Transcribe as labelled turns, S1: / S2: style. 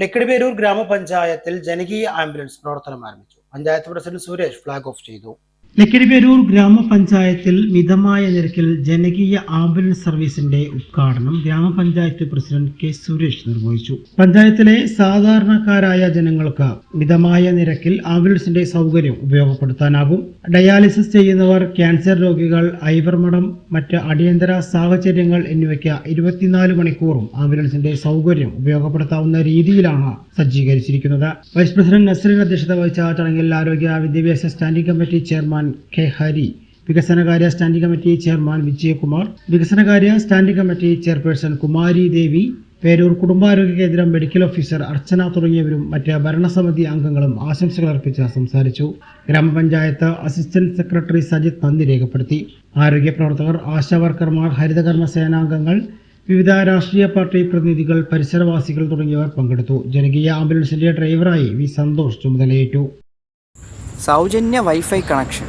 S1: ലക്കിടിപേരൂർ ഗ്രാമപഞ്ചായത്തിൽ ജനകീയ ആംബുലൻസ് പ്രവർത്തനം ആരംഭിച്ചു. Panchayat president Suresh flag off ചെയ്തു. ലക്കിടിപേരൂർ ഗ്രാമപഞ്ചായത്തിൽ മിതമായ നിരക്കിൽ ജനകീയ ആംബുലൻസ് സർവീസിന്റെ ഉദ്ഘാടനം ഗ്രാമപഞ്ചായത്ത് പ്രസിഡന്റ് കെ സുരേഷ് നിർവഹിച്ചു. പഞ്ചായത്തിലെ സാധാരണക്കാരായ ജനങ്ങൾക്ക് മിതമായ നിരക്കിൽ ആംബുലൻസിന്റെ സൗകര്യം ഉപയോഗപ്പെടുത്താനാകും. ഡയാലിസിസ് ചെയ്യുന്നവർ ക്യാൻസർ രോഗികൾ ഐവർമടം മറ്റ് അടിയന്തര സാഹചര്യങ്ങൾ എന്നിവയ്ക്ക് ഇരുപത്തിനാല് മണിക്കൂറും ആംബുലൻസിന്റെ സൗകര്യം ഉപയോഗപ്പെടുത്താവുന്ന രീതിയിലാണ് സജ്ജീകരിച്ചിരിക്കുന്നത്. വൈസ് പ്രസിഡന്റ് നസ്രീൻ അധ്യക്ഷത വഹിച്ച ചടങ്ങിൽ ആരോഗ്യ വിദ്യാഭ്യാസ standing committee chairman K Hari വികസനകാര്യ സ്റ്റാൻഡിംഗ് കമ്മിറ്റി ചെയർമാൻ വിജയകുമാർ വികസനകാര്യ standing committee chairperson Kumari Devi Perur കുടുംബാരോഗ്യ കേന്ദ്രം മെഡിക്കൽ ഓഫീസർ അർച്ചന തുടങ്ങിയവരും മറ്റ് ഭരണസമിതി അംഗങ്ങളും ആശംസകൾ അർപ്പിച്ച് സംസാരിച്ചു. ഗ്രാമപഞ്ചായത്ത് അസിസ്റ്റന്റ് സെക്രട്ടറി സജിത് നന്ദി രേഖപ്പെടുത്തി. ആരോഗ്യ പ്രവർത്തകർ ആശാവർക്കർമാർ ഹരിതകർമ്മ സേനാംഗങ്ങൾ വിവിധ രാഷ്ട്രീയ പാർട്ടി പ്രതിനിധികൾ പരിസരവാസികൾ തുടങ്ങിയവർ പങ്കെടുത്തു. ജനകീയ ആംബുലൻസിന്റെ ഡ്രൈവറായി വി സന്തോഷ് ചുമതലയേറ്റു.
S2: സൗജന്യ വൈഫൈ കണക്ഷൻ.